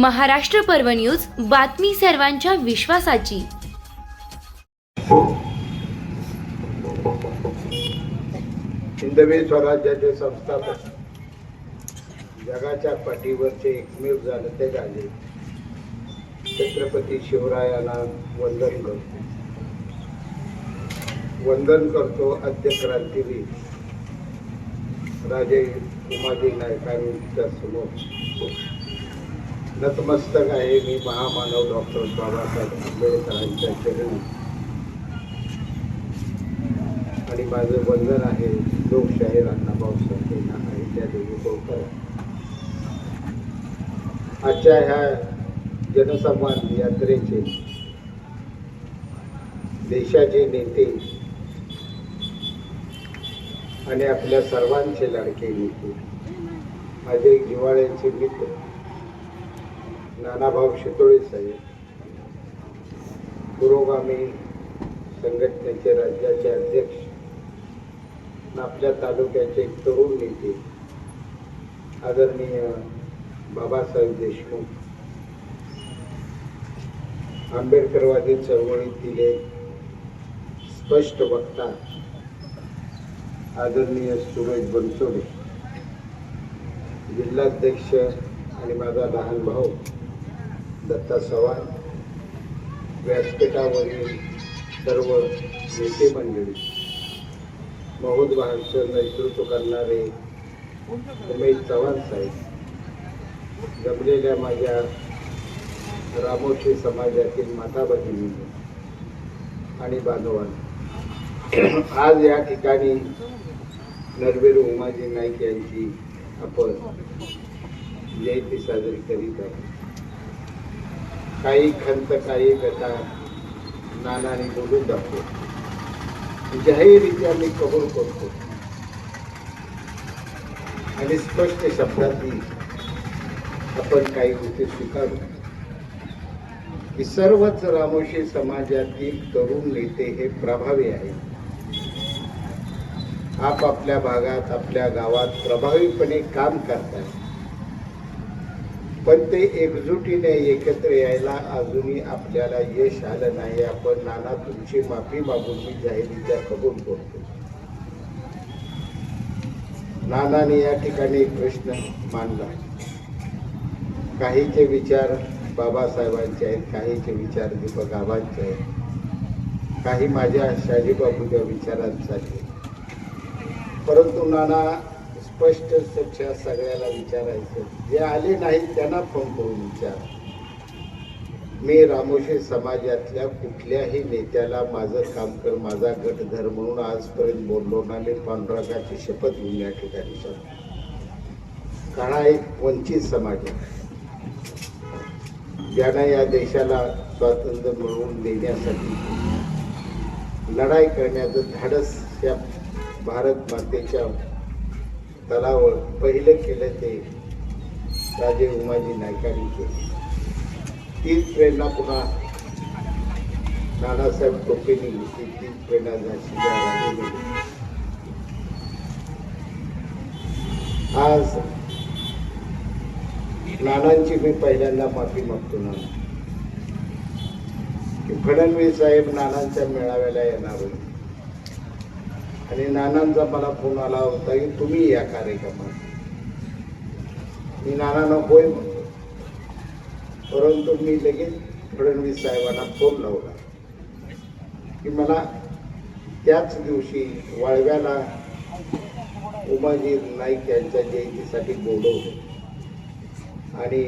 महाराष्ट्र पर्व न्यूज बातमी सर्वांच्या विश्वासाची. हिंदवी स्वराज्याचे संस्थापक. जगाच्या पाठीवरचे एकमेव झालं ते झाले छत्रपती शिवरायाला वंदन करतो. वंदन करतो आद्य क्रांतीवीर राजे उमाजी नायकांच्या समोर. नतमस्तक आहे. मी महामानव डॉक्टर बाबासाहेब आंबेडकरांच्या चरणी. आणि माझं वंदन आहे लोकशाहीर अण्णाभाऊ साठेंना आणि त्या देवी बोलकर आजच्या ह्या जनसंवाद यात्रेचे देशाचे नेते आणि आपल्या सर्वांचे लाडके नेते. माझे जिव्हाळ्याचे मित्र. नानाभाऊ शितोळे साहेब पुरोगामी संघटनेचे राज्याचे अध्यक्ष आणि आपल्या तालुक्याचे एक तरुण नेते आदरणीय बाबासाहेब देशमुख. आंबेडकरवादी चळवळीतील एक स्पष्ट वक्ता आदरणीय सुरेश बनसोडे. जिल्हाध्यक्ष आणि माझा लहान भाऊ दत्ता चव्हाण व्यासपीठावरील सर्व नेते मंडळी महोदवांचं नेतृत्व करणारे उमेश चव्हाण साहेब जमलेल्या माझ्या रामोशी समाजातील माता भगिनी आणि बांधवांना. आज या ठिकाणी नरवीर उमाजी नाईक यांची आपण जयंती साजरी करीत आहोत. काही खंत काही कथा नानाने बोलून दाखवतो जाहीररित्या मी कबूल करतो. आणि स्पष्ट शब्दातही आपण काही गोष्टी स्वीकारू. की सर्वच रामोशी समाजातील तरुण नेते हे प्रभावी आहेत. आपापल्या भागात आपल्या गावात प्रभावीपणे काम करतात. पण ते एकजुटीने एकत्र यायला अजूनही आपल्याला यश आलं नाही. आपण नाना तुमची माफी मागून मी जाहिरीच्या कबूल करतो नानाने या ठिकाणी प्रश्न मांडला. काहीचे विचार बाबासाहेबांचे आहेत काहीचे विचार दीपक आबांचे आहेत. काही माझ्या शाजीबाबूच्या विचारांसाठी परंतु नाना स्पष्ट स्वच्छ सगळ्याला विचारायचं. जे आले नाहीत त्यांना फोन करून विचार. मी रामोशी समाजातल्या कुठल्याही नेत्याला माझं काम कर माझा गट धर म्हणून आजपर्यंत बोललो ना मी पांडुरंगाची शपथ घेऊन या ठिकाणी सांगतो काळा एक वंचित समाज आहे. ज्यांना या देशाला स्वातंत्र्य मिळवून देण्यासाठी लढाई करण्याचं धाडस या भारत मातेच्या तलावर पहिलं केलं ते राजे उमाजी नायकांनी तीच प्रेरणा पुन्हा नानासाहेब टोपेनी घेतली तीच प्रेरणा झाशीच्या आज नानांची मी पहिल्यांदा माफी मागतो नाना. की फडणवीस साहेब नानांच्या मेळाव्याला येणार होते. आणि नानांचा मला फोन आला होता की तुम्ही या कार्यक्रमात. मी नानांना होय म्हणतो. परंतु मी लगेच फडणवीस साहेबांना फोन लावला की मला त्याच दिवशी वाळव्याला उमाजी नाईक यांच्या जयंतीसाठी बोलवलं. आणि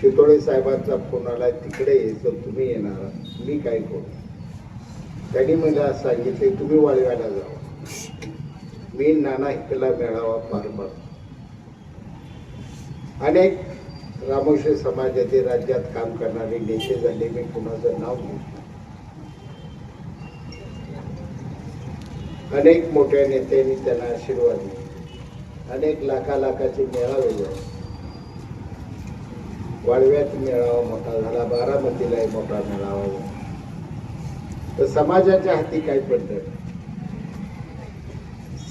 शितोळे साहेबांचा फोन आला तिकडे यायचं तुम्ही येणार मी काय करू? त्यांनी मला सांगितले तुम्ही वाळव्याला जावा. मी नाना हिकला मेळावा पार पाडतो अनेक रामोशी समाजाचे राज्यात काम करणारे नेते झाले मी कुणाचं नाव घेतलं अनेक मोठ्या नेत्यांनी त्यांना आशीर्वाद दिले. अनेक लाखा लाखाचे मेळावे झाले. वाळव्यात मेळावा मोठा झाला बारामतीलाही मोठा मेळावा झाला. तर समाजाच्या हाती काय पडलं?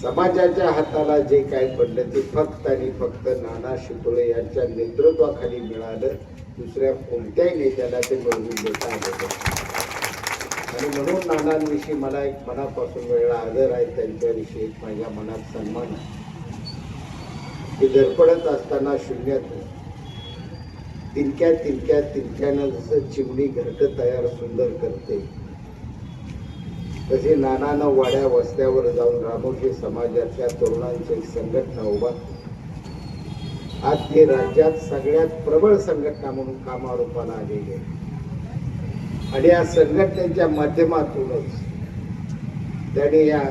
समाजाच्या हाताला जे काय पडलं ते फक्त आणि फक्त नाना शितोळे यांच्या नेतृत्वाखाली मिळालं. दुसऱ्या कोणत्याही नेत्याला ते मिळवून देता आलं आणि म्हणून नानांविषयी मला एक मनापासून वेगळा आदर आहे त्यांच्याविषयी एक माझ्या मनात सन्मान आहे. की धडपडत असताना शून्यात तिनक्या तिनक्या तिनक्यानं जसं चिमणी घरटं तयार सुंदर करते तशी नानानं वाड्या वस्त्यावर जाऊन रामोशी समाजातल्या तरुणांची संघटना उभा आज ते राज्यात सगळ्यात प्रबळ संघटना म्हणून कामारूपाला आलेली आहे. आणि या संघटनेच्या माध्यमातूनच त्यांनी या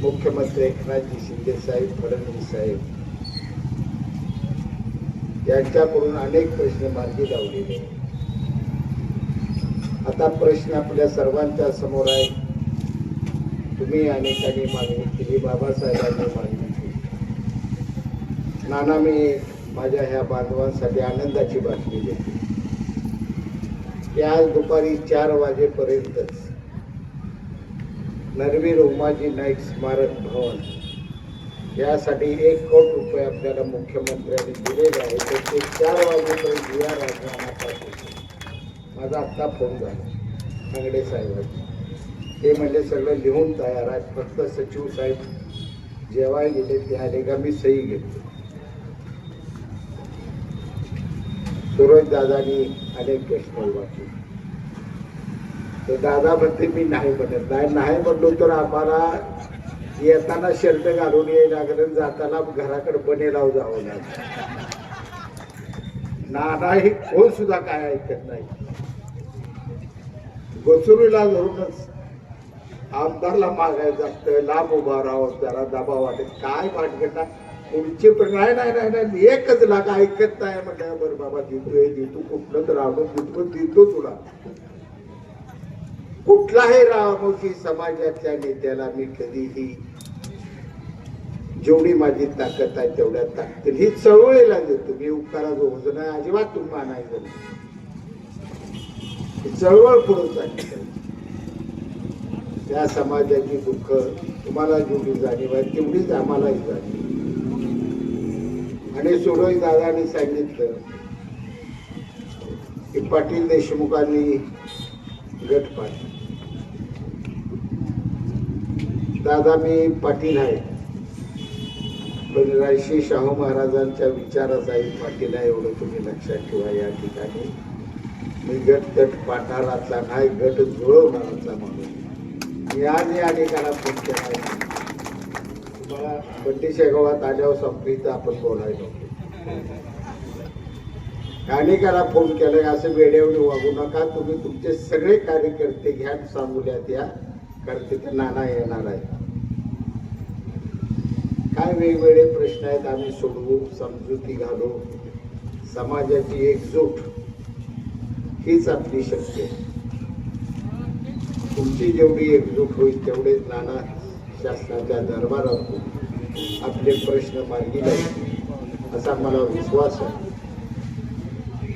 मुख्यमंत्री एकनाथजी शिंदे साहेब फडणवीस साहेब यांच्याकडून अनेक प्रश्न मार्गी लावलेले आता प्रश्न आपल्या सर्वांच्या समोर आहे तुम्ही अनेकांनी मागणी केली बाबासाहेबांनी मागणी केली. नाना मी माझ्या ह्या बांधवांसाठी आनंदाची बातमी देते. की आज दुपारी चार वाजेपर्यंतच नरवीर उमाजी नाईक स्मारक भवन यासाठी एक कोट रुपये आपल्याला मुख्यमंत्र्यांनी दिलेले आहे. तर ते चार वाजेपर्यंत या राजनामा माझा आत्ता फोन झाला. सांगडे साहेबांनी ते म्हणजे सगळं लिहून तयार आहे फक्त सचिव साहेब जेव्हा गेले ते आले का मी सही घेतली सुरज दादानी अनेक प्रश्न उभा केले तर दादा म्हणते मी नाही म्हणत. नाही नाही म्हणलो तर आम्हाला येताना शर्ट घालून ये लागलं जाताना घराकडे बनेलाव जावं लागलं. नाना हे कोण सुद्धा काय ऐकत नाही. गोचुरीला धरूनच आमदारला मागायचं असतं लांब उभा राहावं जरा दबाव वाटेल. काय वाटत पुढचे नाही नाही नाही नाही एकच लाख ऐकत नाही म्हटलं बरं बाबा देतोय देतो कुठलं तर राहून देतो देतो तुला. कुठलाही रामोशी समाजाच्या नेत्याला मी कधीही जेवढी माझी ताकद आहे तेवढ्या ताकद ही चळवळीला देतो मी उपकाराचं ओझं नाही अजिबात तुम्ही नाही. चळवळ पुढे चालली. त्या समाजाची दुःख तुम्हाला जेवढी जाणीव आहे तेवढीच आम्हालाही जाणीव आणि सोडोई दादाने सांगितलं की पाटील देशमुखांनी गट पाडला. दादा मी पाटील आहे. पण रायशी शाहू महाराजांच्या विचाराचा एक पाटील आहे एवढं तुम्ही लक्षात ठेवा या ठिकाणी. मी गट गट पाठारातला नाही गट जुळवणारातला माणूस मी आज या ठिकाणा फोन केला. आहे. तुम्हाला बंडी शेगावात आल्यावर संपलीचं आपण बोलायलो अनेकाला फोन केलाय असं वेळेवर वागू नका. तुम्ही तुमचे सगळे कार्यकर्ते घ्या सांगूल्यात या. कारण तिथे नाना येणार आहे काय वेगवेगळे प्रश्न आहेत आम्ही सोडवू समजुती घालू. समाजाची एकजूट हीच आपली शक्ती आहे. तुमची जेवढी एकजूट होईल तेवढेच नाना शासनाच्या दरबारात आपले प्रश्न मार्गी लागतील असा मला विश्वास आहे.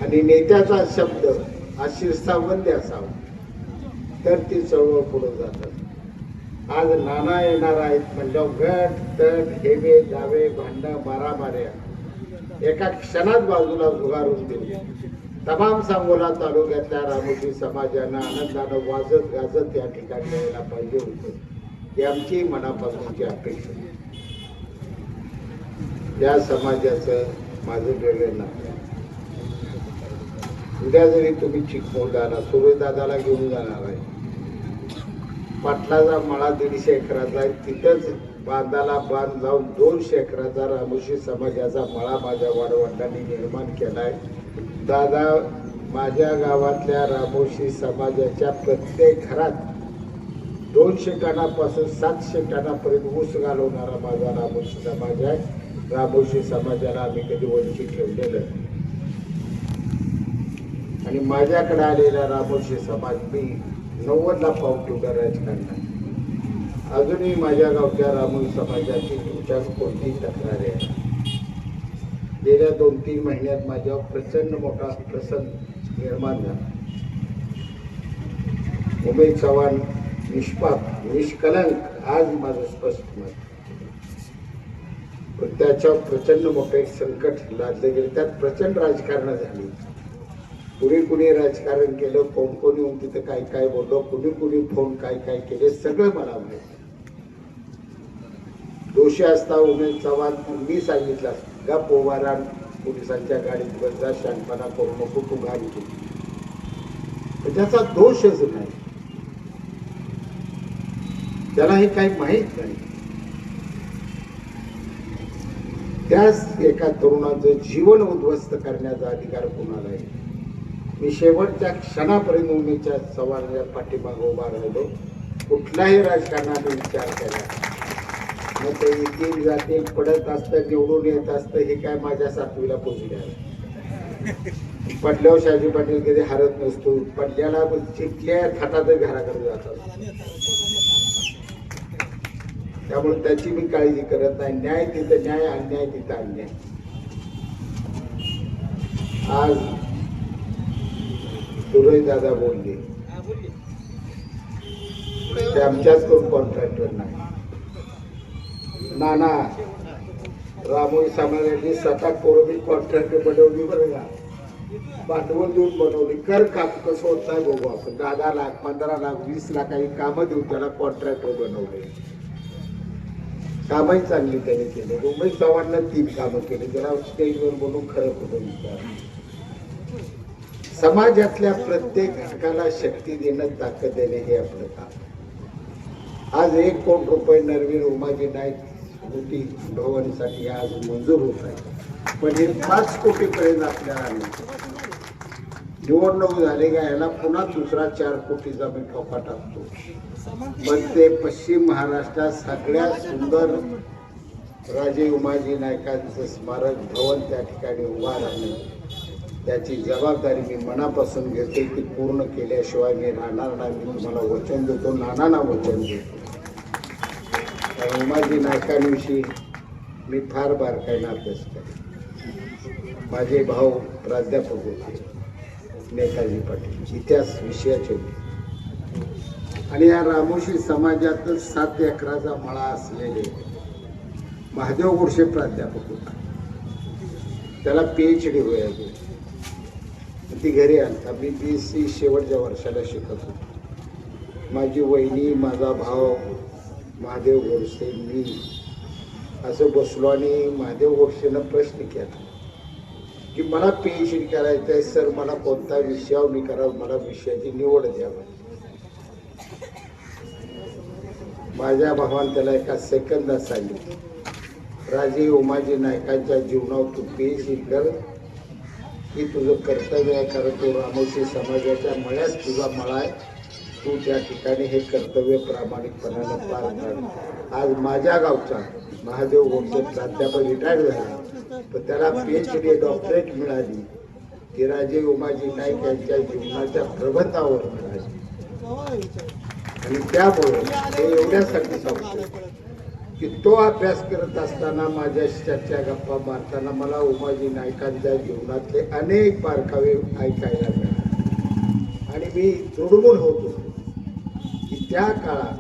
आणि नेत्याचा शब्द हा असावा तर ती चळवळ पुढे जातात. आज नाना येणार आहेत म्हणजे गट तट हेवे जावे भांडण मारामाऱ्या. एका क्षणात बाजूला झुगारून दिली तमाम सांगोला तालुक्यातल्या रामोजी समाजानं आनंदानं वाजत गाजत या ठिकाणी यायला पाहिजे होतं ही आमची मनापासूनची अपेक्षा आहे. या समाजाचं माझं वेगळं नातं आहे. उद्या जरी तुम्ही चिकमोलदाला सूर्यदादाला घेऊन जाणार आहे पाटलाचा मळा दीडशे एकराचा आहे तिथंच बांधाला बांध लावून दोनशे एकराचा रामोशी समाजाचा मळा माझ्या वाडवडिलांनी निर्माण केला आहे दादा माझ्या गावातल्या रामोशी समाजाच्या प्रत्येक घरात दोनशे टनापासून सातशे टनापर्यंत ऊस घालवणारा माझा रामोशी समाज आहे. रामोशी समाजाला आम्ही कधी वंचित ठेवलेलं आणि माझ्याकडे आलेला रामोशी समाज मी नव्वदला पाव राजकारण अजूनही माझ्या गावच्या रामोशी समाजाची तुमच्या कोणतीही तक्रार आहे? गेल्या दोन तीन महिन्यात माझ्यावर प्रचंड मोठा प्रसंग निर्माण झाला. उमेद चव्हाण निष्पाप निष्कलंक आज माझं स्पष्ट मत. पण त्याच्यावर प्रचंड मोठं एक संकट लादलं गेलं. त्यात प्रचंड राजकारण झाली. कुणी कुणी राजकारण केलं कोण कोणी येऊन तिथं काय काय बोललो कुणी कुणी फोन काय काय केले सगळं मला माहिती. दोषी असता उमेद चव्हाण मी सांगितलं असतं. गा पोवारा पोलिसांच्या गाडीत बसजा शांतपणा करू नको तू गाडी केली पण त्याचा दोषच नाही. त्याला हे काही माहीत नाही. त्याच एका तरुणाचं जीवन उद्ध्वस्त करण्याचा अधिकार कोणाला आहे मी शेवटच्या क्षणापर्यंत उमेदच्या सवारच्या पाठीमागे उभा राहिलो. कुठलाही राजकारणाने विचार केला मग ते येतील जातील पडत असतं निवडून येत असतं हे काय माझ्या सातवीला पोचले आहे. पडल्यावर शाहजी पाटील कधी हरत नसतो. पडल्याला जिंकल्या थाटात घराकडे जातात. त्यामुळे त्याची मी काळजी करत नाही. न्याय तिथं न्याय अन्याय तिथं अन्याय. आज सुरज दादा बोलले. ते आमच्याच कोण कॉन्ट्रॅक्टर नाही. नाना रामोई समाजाची स्वतः कोरबी कॉन्ट्रॅक्ट बनवली बरं का? भांडवल देऊन बनवली. कर काम कसं होत नाही बघू आपण. दहा दहा लाख पंधरा लाख वीस लाख काही कामं देऊन त्याला कॉन्ट्रॅक्टर बनवले. कामही चांगली त्याने केली. उमेश चव्हाणला तीन कामं केली. त्याला स्टेजवर बोलून खरं खोटं विचार समाजातल्या प्रत्येक घटकाला शक्ती देणं ताकद देणे हे आपलं काम. आज एक कोटी रुपये नरवीर उमाजी नाईक कोटी भवनसाठी आज मंजूर होत आहे. पण हे पाच कोटीपर्यंत आपल्याला निवडणूक झाली का याला पुन्हा दुसरा चार कोटीचा मी ठोका टाकतो. पण ते पश्चिम महाराष्ट्रात सगळ्यात सुंदर राजे उमाजी नायकांचं स्मारक भवन त्या ठिकाणी उभा राहणं त्याची जबाबदारी मी मनापासून घेते ती पूर्ण केल्याशिवाय मी राहणार नाही. मी तुम्हाला वचन देतो नानांना वचन देतो. उमाजी नायकांविषयी मी फार बारकाईनं अभ्यास केला. माझे भाऊ प्राध्यापक होते नेताजी पाटील इतिहास विषयाचे होते. आणि या रामोशी समाजातच सात एकराचा मळा असलेले महादेव गोडसे प्राध्यापक होता. त्याला पी एच डी होईल ती घरी आणता मी बी सी शेवटच्या वर्षाला शिकत होतो. माझी वहिनी माझा भाव महादेव गोडसे मी असं बसलो आणि महादेव गोडसेनं प्रश्न केला की मला पी एच डी करायचं आहे सर मला कोणता विषयावर मी करावं मला विषयाची निवड द्यावं. माझ्या भावानं त्याला एका सेकंदात सांगितलं राजे उमाजी नायकांच्या जीवनावर तू पी एच डी कर. ही तुझं कर्तव्य आहे कारण तो रामोशी समाजाच्या मळ्यास तुझा मळा आहे. तू त्या ठिकाणी हे कर्तव्य प्रामाणिकपणानं पार पाड. आज माझ्या गावचा महादेव गोडसे प्राध्यापक रिटायर झाला. पण त्याला पी एच डी डॉक्टरेट मिळाली. ती राजे उमाजी नाईक यांच्या जीवनाच्या प्रबंधावर मिळाली. आणि त्यामुळे हे एवढ्यासाठी सांगतो की तो अभ्यास करत असताना माझ्या चर्चा गप्पा मारताना मला उमाजी नायकांच्या जीवनातले अनेक बारकावे ऐकायला मिळाले. आणि मी दुर्गुण होतो. त्या काळात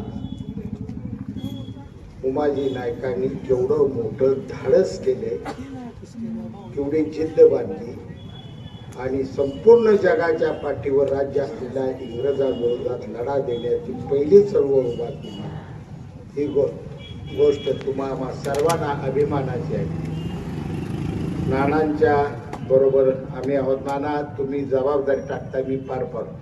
उमाजी नायकांनी केवढं मोठं धाडस केले केवढी जिद्द बांधली आणि संपूर्ण जगाच्या पाठीवर राज्य असलेल्या इंग्रजांविरोधात लढा देण्याची पहिली चळवळ उभा केली. ही गो गोष्ट तुम्हाला सर्वांना अभिमानाची आहे. नानांच्या बरोबर आम्ही आहोत. नाना तुम्ही जबाबदारी टाकता मी पार पाडतो.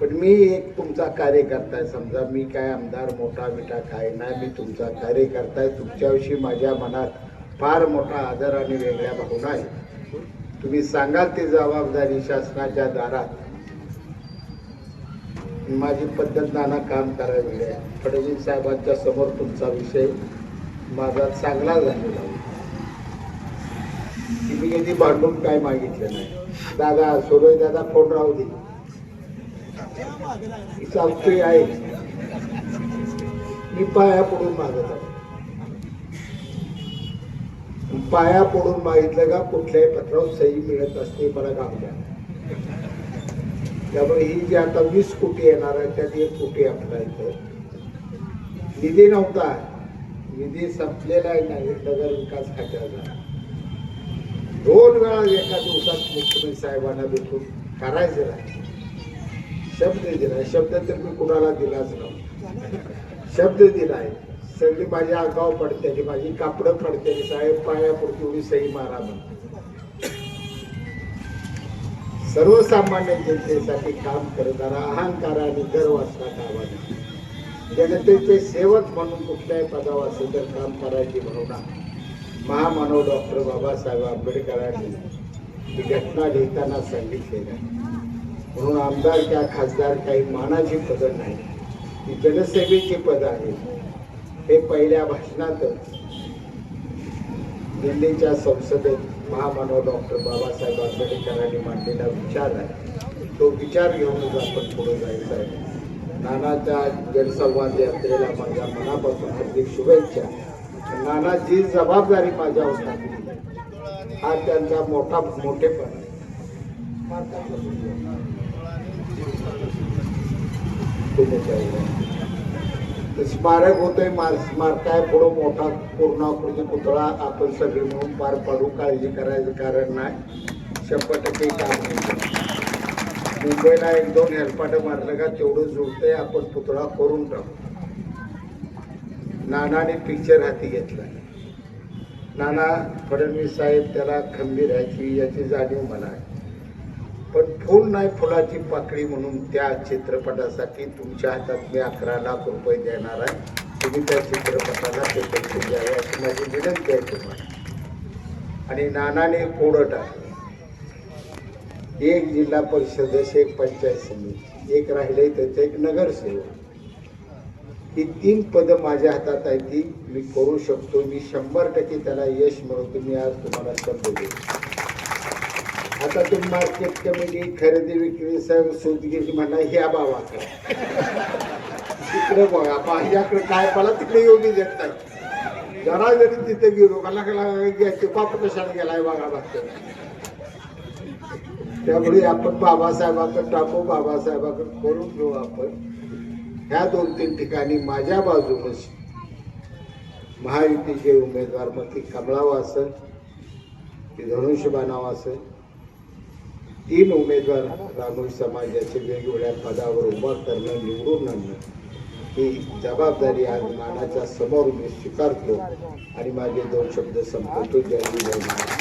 पण मी एक तुमचा कार्यकर्ता आहे समजा मी काय आमदार मोठा बिटा काय नाही मी तुमचा कार्यकर्ता आहे तुमच्याविषयी माझ्या मनात फार मोठा आदर आणि वेगळ्या भावना आहे तुम्ही सांगाल ती जबाबदारी शासनाच्या दारात. माझी पद्धत नाना काम करावी आहे. फडणवीस साहेबांच्या समोर तुमचा विषय माझा चांगला झालेला मी कधी भांडून काय मागितलं नाही. दादा सोबत दादा फोन राहू दे. चालते आहे. मी पाया पडून मागत आहे. पाया पडून मागितलं का कुठल्याही पत्रावर सही मिळत असते मला गावल्या द्या. त्यामुळे ही जी आता वीस कोटी येणार आहे त्यात एक कोटी आपला इथं. निधी नव्हता. निधी संपलेला आहे नाही नगर विकास खात्याचा दोन वेळा एका दिवसात मुख्यमंत्री साहेबांना भेटून करायचं नाही. शब्द दिला शब्द तर मी कुणाला दिलाच नव्हता शब्द दिलाय सगळी माझ्या अंगावर पडते माझी कापडं पडते. साहेब पायापुरती एवढी सही मारा म्हणते सर्वसामान्य जनतेसाठी काम करणारा अहंकार आणि गर्व असला गावाने जनतेचे सेवक म्हणून कुठल्याही पदावर असेल तर काम करायची भावना महामानव डॉक्टर बाबासाहेब आंबेडकरांनी ही घटना लिहिताना सांगितलेली आहे. म्हणून आमदार किंवा खासदार काही मानाची पदं नाही. ही जनसेवेची पदं आहेत हे पहिल्या भाषणातच दिल्लीच्या संसदेत महामानव डॉक्टर बाबासाहेब आंबेडकरांनी मांडलेला विचार आहे. तो विचार घेऊनच आपण पुढे जायचा आहे. नानाच्या जनसंवाद यात्रेला माझ्या मनापासून हार्दिक शुभेच्छा. नाना जी जबाबदारी माझ्यावर टाकली हा त्यांचा मोठा मोठेपण आहे. तुम्ही काय तर स्मारक होतोय मार स्मारकाय पुढं मोठा पूर्णाकृती पुतळा आपण सगळे मिळून पार पाडू काळजी करायचं कारण नाही. शंभर टक्के काम मुंबईला एक दोन हेलपाटं मारलं का तेवढं जुळतंय आपण पुतळा करून टाकू. नानाने पिक्चर हाती घेतला. नाना फडणवीस साहेब त्याला खंबीर ह्याची याची जाणीव मला आहे. पण फुल नाही फुलाची पाकळी म्हणून त्या चित्रपटासाठी तुमच्या हातात मी अकरा लाख रुपये देणार आहे. तुम्ही त्या चित्रपटाला ते पैसे द्यावे अशी माझी विनंती आहे तुम्हाला. आणि नानाने कोडं टाकलं एक जिल्हा परिषद एक पंचायत समिती एक राहिले त्याचं एक नगरसेवक. ही तीन पदं माझ्या हातात आहे ती मी करू शकतो. मी शंभर टक्के त्याला यश मिळवतो. मी आज तुम्हाला शब्द देतो. आता तुम्ही मार्केट कमिटी खरेदी विक्री सर सूतगिरी म्हणा ह्या बाबाकडे तिकडे बघा माझ्याकडे काय मला तिकडे येऊ मी देत नाही. जरा जरी तिथे गेलो मला घ्यायचे बाप कशाला गेलाय बघा बघतो त्यामुळे आपण बाबासाहेबाकडे टाकू बाबासाहेबाकडे करून घेऊ आपण. ह्या दोन तीन ठिकाणी माझ्या बाजूनच महायुतीचे उमेदवार मग ती कमळाव असेल ती धनुष्यबाणाव असेल तीन उमेदवार रामोई समाजाचे वेगवेगळ्या पदावर उभा करणं निवडून आणणं ही जबाबदारी आज मानाच्या समोर मी स्वीकारतो. आणि माझे दोन शब्द संपवतो. जय हिंद,